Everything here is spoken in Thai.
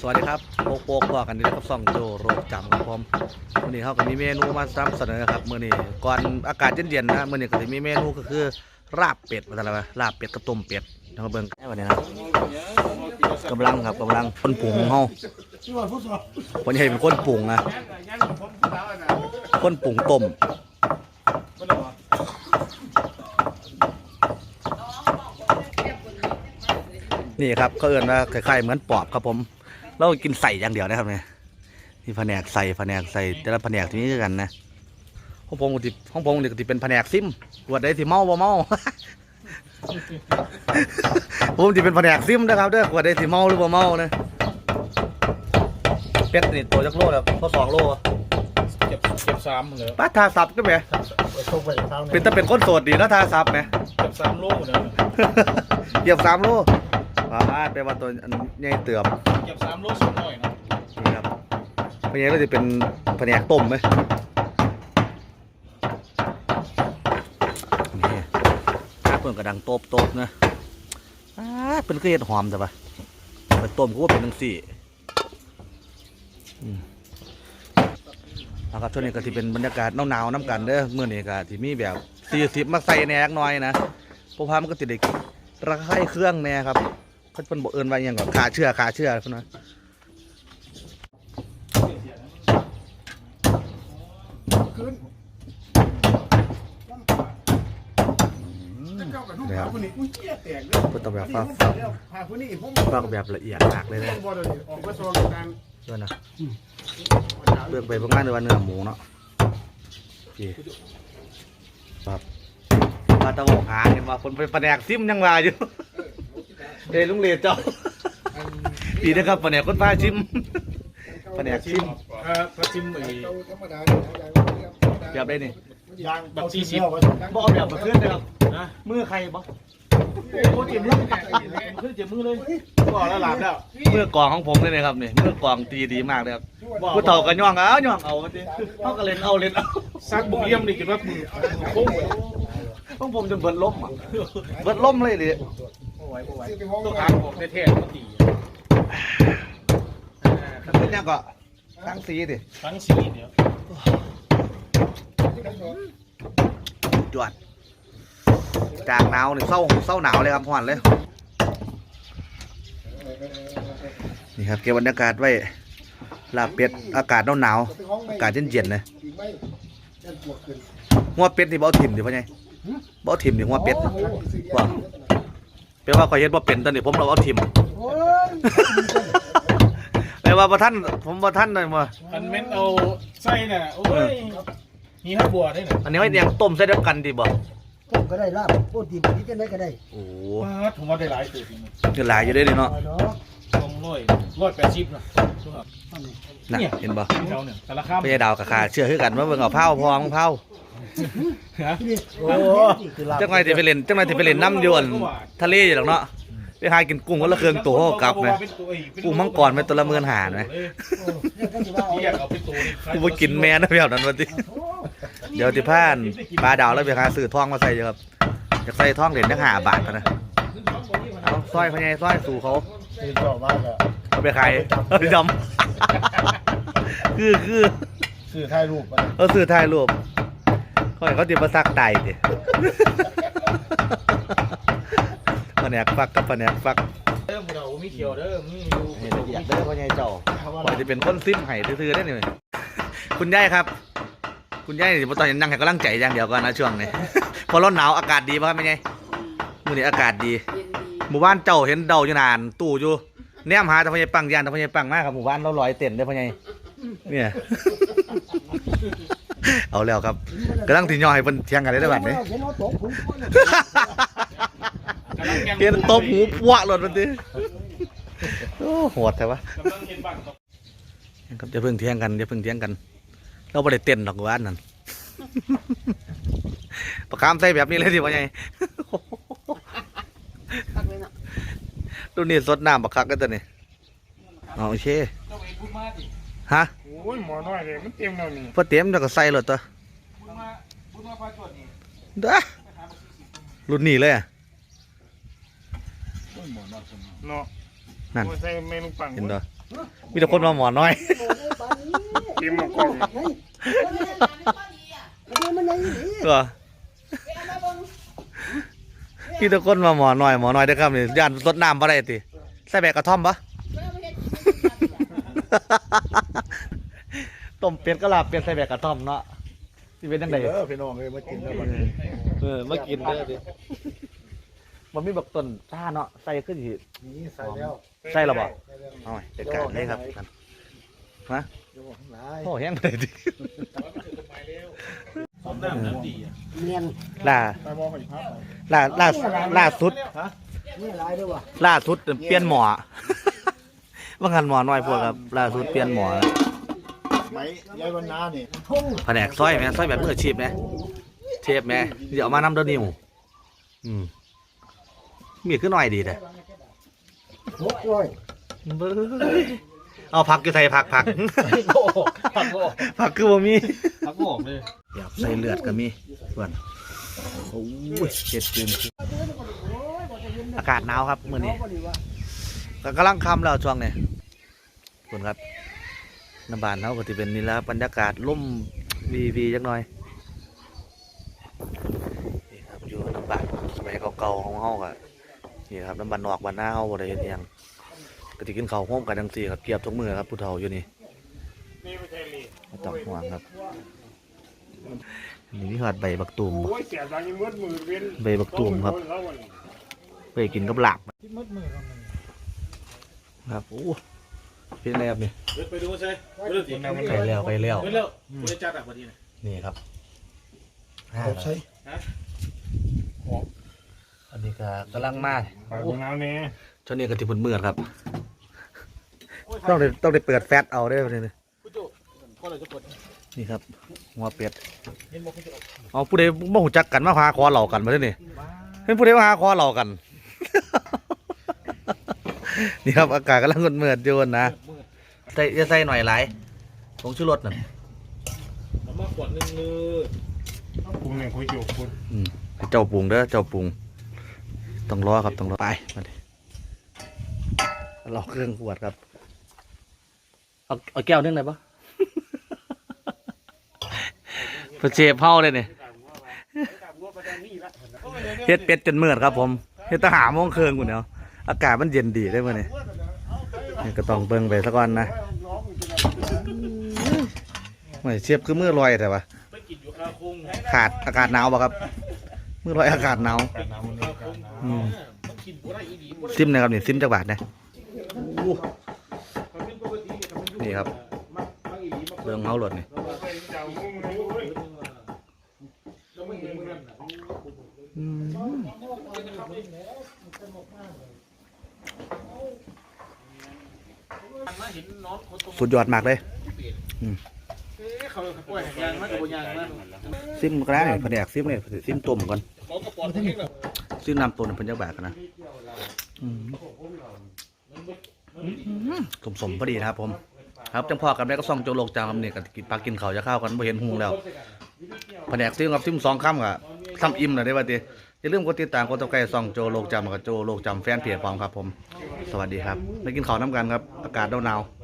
สวัสดีครับโปกโปกพอกันนี่นะครับซ่องโจโรคจำครับผมวันนี้เขาก็มีเมนูมาซ้ำเสนอครับมื้อนี้ก่อนอากาศเย็นๆนะมื้อนี้ก็จะมีเมนูก็คือลาบเป็ดว่าแต่ละว่าลาบเป็ดกับต้มเป็ดนะครับเบิ่งกันวันนี้นะกำลังครับกำลังคนปรุงของเฮาคนใหญ่เป็นคนปรุงนะคนปรุงต้มนี่ครับเขาเอิ้นว่าคล้ายๆเหมือนปอบครับผม เรากินใส่อย่างเดียวนะครับเนี่ยนี่แผนกใส่แผนกใส่แต่ละแผนกที่นี่คือกันนะห้องผมก็ติห้องผมนี่ก็ติเป็นแผนกซิมวดได้สิเมาบ่เมาผมจะเป็นแผนกซิมนะครับเด้อวดได้สิเมาหรือบ่เมานะเป็ดนี่ตัวจักโลแล้วพอสองโลอะเก็บเก็บสามเลยป้าทาสับก็แหมส่งไปทางเป็นถ้าเป็นคนโสดดีนะทาสับแหมเก็บสามโลเลยเหยียบสามโล ว่ามาแปลว่าตัวอันใหญ่เติบเก็บสามโลสูงหน่อยนะนี่ครับพญาก็จะเป็นแผนกต้มไหมนี่ถ้าเปิ่นกระดังโตบโตบนะอ้าเป็นเครียดหอมแต่ปะไปต้มก็ว่าเป็นทั้งสี่อืมเอาครับช่วงนี้ก็ที่เป็นบรรยากาศหนาวๆน้ำกันเด้อเมื่อนี้ก็ที่มีแบบสี่สิบมาใส่แหนกหน่อยนะเพราะว่ามันก็ติดเด็กระไข้เครื่องแน่ครับ เขาเป็นบอกเอินว่าอหยังก่อนขาเชื่อขาเชื่อพวกนั้นนะครับก็ต้องแบบฟักฟักพาผู้นี้ผมฟักแบบละเอียดมากเลยนะบ่ได้ออกมาส่งการด้วยนะเรื่องไปประมาณในวันเนื้อหมูเนาะโอเคครับมาตะโกหาเห็นว่าคนไปแผนกซิมยังว่าอยู่ เดลุงเลเจ้าดีนะครับแผนกคนพาชิมแผนกชิมเออพระจิมไอ้ธรรมดาแบบได้นี่ยางแบบสี่สิบบ่เอาแบบมาขึ้นเลยครับนะมือใครบ่โอ้จิ้มมือขึ้นจิ้มมือเลยบอกแล้วหลับแล้วมือกองของผมเลยนะครับนี่มือกองตีดีมากเลยครับผู้เฒ่าก็ย่องเอาย่องเอาดิเขาก็เล่นเอาเล่นเอาซักบุกเยี่ยมดิคิดว่ามือโค้ง ต้องผมจนเบิดล้มอะเบิดล้มเลยดิต้องหางออกแท้ๆก็ตีเป็นยังก็ทั้งสีดิทั้งสี่เดียวจวดจากหนาวนี่เศร้าเศร้าหนาวเลยครับหวานเลย นี่ครับเก็บบรรยากาศไว้ลาบเป็ดอากาศหนาวๆอากาศเย็นๆนะไม่ยันปวดขึ้นหัวเป็ดนี่บ่เอาถิ่มดิพ่อใหญ่ บ่เอาถิ่มดิหัวเป็ดว่าแปลว่าข่อยเฮ็ดบ่เป็นตอนนี้ผมเราเอาถิ่มโอ้ยแปลว่าบ่ท่านผมบ่ท่านเลยบ่อันเม้นเอาไส้น่ะโอ้ยนี่ฮับบัวได้น่ะอันนี้ไว้ยังต้มใส่เดียวกันดิบ่ผมก็ได้ลาบโอ้ดีแบบนี้จะได้ก็ได้โอ้ว้าผมว่าได้หลายตัวจริงคือหลายอยู่เด้นี่เนาะเนาะสองร้อยร้อยแปดสิบนะน่ะเห็นบ่เจ้าเนี่ยแต่ละข้ามพญาดาวกับขาเชื่อคือกันว่าเบิ่งเอาเผาพองเผา นี่โอ้คือลาบจังไงสิไปเล่นจังไงสิไปเล่นน้ำอยวนทะเลอยู่ดอกเนาะไปหากินกุ้งวันละเครื่องตัวกลับไหมกุ้งมังกรไปตัวละหมื่นหาไหมเรียกเอาไปตัวกูไปกินแม่นะแบบนั้นวันที่เดี๋ยวที่พานปลาดาวแล้วไปหาซื้อทองมาใส่อยู่ครับอยากใส่ทองเหรียญจังหาบาทนะเอาสร้อยพญายสร้อยสู่เขาคือชอบมากอะเอาไปขายเอาไปดำคือคือสื่อถ่ายรูปเขาซื้อถ่ายรูป เขาให้เขาติดมาซักไตดิแผนกฟักกับแผนกฟักเด้อเรามีเขียวเด้อมีอยู่นี่ละเอียดเด้อพ่อใหญ่เจ้าปล่อยจะเป็นคนซิมไห้ซื่อๆได้นี่คุณยายครับ คุณยายนี่บ่ตอนนี้นั่งให้กำลังใจอย่างเดียวก่อนนะช่วงนี้พอร้อนหนาวอากาศดีป่ะครับแม่ใหญ่มื้อนี้อากาศดีหมู่บ้านเจ้าเห็นเดาอยู่นาน ตู้อยู่แนมหาแต่พ่อใหญ่ปังยานแต่พ่อใหญ่ปังมากครับหมู่บ้านเราลอยเต้นได้อพ่อใหญ่เนี่ย เอาแล้วครับกำลังที่ย่อยเพิ่นเถียงกันได้แล้วบัดนี้เห็นตกผมเห็นตบหูปวะหล่นมันดิโอ้โหดแต่ว่าครับจะเพิ่งเถียงกันจะเพิ่งเถียงกัน เราไม่ได้เต้นหรอกว่านนั่นประคามใส่แบบนี้เลยสิพ่อใหญ่ดูนี่สดน้ำบักคักกันตัวนี้เอโอเค เจ้าเองพูดมาดิฮะโอ้ยหมอน้อยเลยมันเต็มแล้วนี่พอเต็มแล้วก็ใส่เลยตัวพูดมาพูดมาพาจวดนี่เด้อรุ่นนี้เลยอะเนาะนั่นใส่เมนูปังเห็นตัวมีแต่คนมาหมอน้อยกินมากล่องมันยังอยู่นี่ก็มีแต่คนมาหมอน้อยหมอน้อยได้อครับนี่ย่านรดน้ำบ่ได้ติใส่แบกกระท่อมปะ ต้มเป็ดก็ลาบเป็ดใส่แบกกระท่อมเนาะที่เป็นจังไดเออพี่น้องเลยมากินแล้วมันเออมากินเด้อดิมันมีบักต้นซ่าเนาะใส่ขึ้นสินี่ใส่แล้วใส่แล้วบ่เอาไว้จัดการเลยครับกันฮะเดี๋ยวบอกทั้งหลายโอ้แห้งไปเลยดิสมน้ำน้ำดีอะเนียนล่าไปมองไปภาพไปล่าล่าล่าสุดนี่หลายด้วยว่ะล่าสุดเปลี่ยนหมอ ว่างันหมอน้อยพวกครับล่าสุดเปลี่ยนหมอแล้วไหมยายวันนานี่ทุ่งแผนกซอยไหมซอยแบบมืออาชีพไหมเชฟไหมเดี๋ยวเอามานำเดอนิวอืมมีดขึ้นหน่อยดีเลยหกร้อยเอาผักอยู่ใส่ผักผักผักโอ้ผักคือบ่มีผักโอ้เลยเดี๋ยวใส่เลือดก็มีส่วนโอ้ยเจ็ดจืนอากาศหนาวครับมื้อนี้ ก็กำลังคำแล้วช่วงนี้คุณครับน้ำบานเขาก็จะเป็นนี่ละบรรยากาศล่มวีวีจักหน่อยนี่ครับอยู่น้ำบานสมัยเก่าๆของเฮาก็นี่ครับน้ำบานนอกบานหน้าเฮาบ่ได้เฮ็ดหยังก็สิกินข้าวร่วมกันจังซี่ครับเกียบทุกมือครับผู้เฒ่าอยู่นี่ไม่ใช่ลีบ่ต้องห่วงครับนี่มีหอดใบบักตูมบ่มใบบักตูมครับไปกินกับหลาบ ครับโอ้เป็นอะไรครับนี่ไปดูใช่เรื่องสีน้ำมันไปแล้วไปแล้วไปแล้วคุณจะจัดอะพอดีนะนี่ครับเอาใช้อันนี้ก็กำลังมาไปตรงน้ำเนี่ยช่วงนี้ก็ที่พุ่นมืดครับ ต้องได้ต้องได้เปิดแฟตเอาได้เลยคุณโจ้ก็เลยจะปวดนี่ครับหัวเป็ดเห็นบอกคุณโจ้เอาผู้ใดบ่หูจักกันมาหาคอเหล่ากันมาเด้อนี่เห็นผู้ใดมาหาคอเหล่ากัน นี่ครับอากาศกำลังมืดๆอยู่นะใส่จะใส่หน่อยหลายผงชูรสน่ะเอามาขวดหนึ่งเลยปรุงเนี่ยคุยโจ้คุณอืมให้เจ้าปรุงเด้อเจ้าปรุงต้องรอครับต้องรอไปมาดิรอเครื่องขวดครับเอาเอาแก้วนึงเลยปะพระเชฟเฮาเลยเนี่ยเฮ็ดเป็ดจนเมื่อครับผมเฮ็ดทหารมองเครื่องกูเนาะ อากาศมันเย็นดีได้ป่ะเนี่ยนี่ก็ต้องเบิ่งไปสักก่อนนะไม่เชฟคือมือลอยแต่ว่าขาดอากาศหนาวป่ะครับมือลอยอากาศหนาวซิมนะครับนี่ซิมจักบาทนะมัดนะนี่ครับเรื่องเฮาหลดนี่ เราไปเจ้ามุ้งเลยเว้ยเราไม่เห็นมันนั่นน่ะ มาเห็นน้องคนตรง สุดยอดมากเลยเอ๊ะเขาเขาป่วยหางยางมากกับยางมากซิมก็ได้นี่แผนกซิมเลยซิมต้มก่อนเขากระป๋องทั้งนี้แบบซิมน้ำต้มเป็นจักบาทกันนะอืมสมสมๆพอดีนะครับผม ครับจังพอกันได้ก็ส่องโจโลกจางครับเนี่ยกับกินปลากินเขาวจะเข้าวกันไม่เห็นหุงแล้วแผนกซิมกับซิมสองคำกับซ้ำอิ่มเลยได้ป่ะที อย่าลืมกดติดตามกดติดตามส่องโจโลกจำกับโจโลกจำแฟนเพจพร้อมครับผม สวัสดีครับไปกินข้าวน้ำกันครับ อากาศหนาวๆ